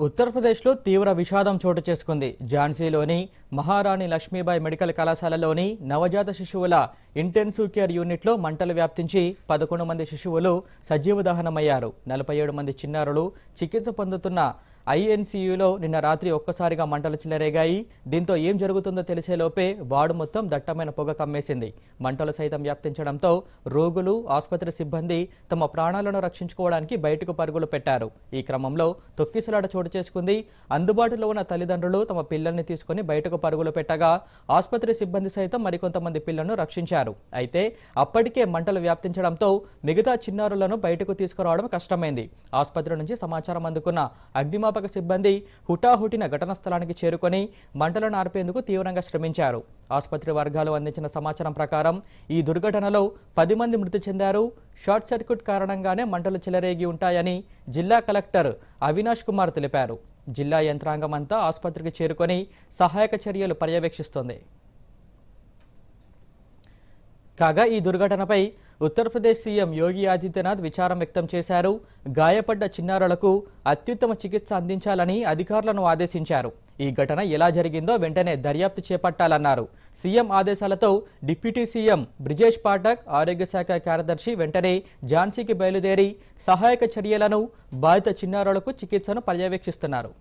ఉత్తరప్రదేశ్లో తీవ్ర విషాదం చోటు చేసుకుంది. ఝాన్సీలోని మహారాణి లక్ష్మీబాయి మెడికల్ కళాశాలలోని నవజాత శిశువుల ఇంటెన్సివ్ కేర్ యూనిట్లో మంటలు వ్యాప్తించి పదకొండు మంది శిశువులు సజీవ దహనమయ్యారు. నలభై ఏడు మంది చిన్నారులు చికిత్స పొందుతున్న ఐఎన్సీయూలో నిన్న రాత్రి ఒక్కసారిగా మంటలు చెలరేగాయి. దీంతో ఏం జరుగుతుందో తెలిసేలోపే వార్డు మొత్తం దట్టమైన పొగ కమ్మేసింది. మంటలు సైతం వ్యాప్తించడంతో రోగులు ఆసుపత్రి సిబ్బంది తమ ప్రాణాలను రక్షించుకోవడానికి బయటకు పరుగులు పెట్టారు. ఈ క్రమంలో తొక్కిసలాట చోటు చేసుకుంది. అందుబాటులో ఉన్న తల్లిదండ్రులు తమ పిల్లల్ని తీసుకుని బయటకు పరుగులు పెట్టగా ఆసుపత్రి సిబ్బంది సైతం మరికొంతమంది పిల్లలను రక్షించారు. అయితే అప్పటికే మంటలు వ్యాప్తించడంతో మిగతా చిన్నారులను బయటకు తీసుకురావడం కష్టమైంది. ఆసుపత్రి నుంచి సమాచారం అందుకున్న అగ్నిమాపక సిబ్బంది హుటాహుటిన ఘటనా స్థలానికి చేరుకొని మంటలను ఆర్పేందుకు తీవ్రంగా శ్రమించారు. ఆసుపత్రి వర్గాలు అందించిన సమాచారం ప్రకారం ఈ దుర్ఘటనలో పది మంది మృతి చెందారు. షార్ట్ సర్క్యూట్ కారణంగానే మంటలు చెలరేగి ఉంటాయని జిల్లా కలెక్టర్ అవినాష్ కుమార్ తెలిపారు. జిల్లా యంత్రాంగం అంతా ఆసుపత్రికి చేరుకొని సహాయక చర్యలు పర్యవేక్షిస్తోంది. కాగా ఈ దుర్ఘటనపై ఉత్తరప్రదేశ్ సీఎం యోగి ఆదిత్యనాథ్ విచారం వ్యక్తం చేశారు. గాయపడ్డ చిన్నారులకు అత్యుత్తమ చికిత్స అందించాలని అధికారులను ఆదేశించారు. ఈ ఘటన ఎలా జరిగిందో వెంటనే దర్యాప్తు చేపట్టాలన్నారు. సీఎం ఆదేశాలతో డిప్యూటీ సీఎం బ్రిజేష్ పాఠక్ ఆరోగ్య శాఖ కార్యదర్శి వెంటనే ఝాన్సీకి బయలుదేరి సహాయక చర్యలను బాధిత చిన్నారులకు చికిత్సను పర్యవేక్షిస్తున్నారు.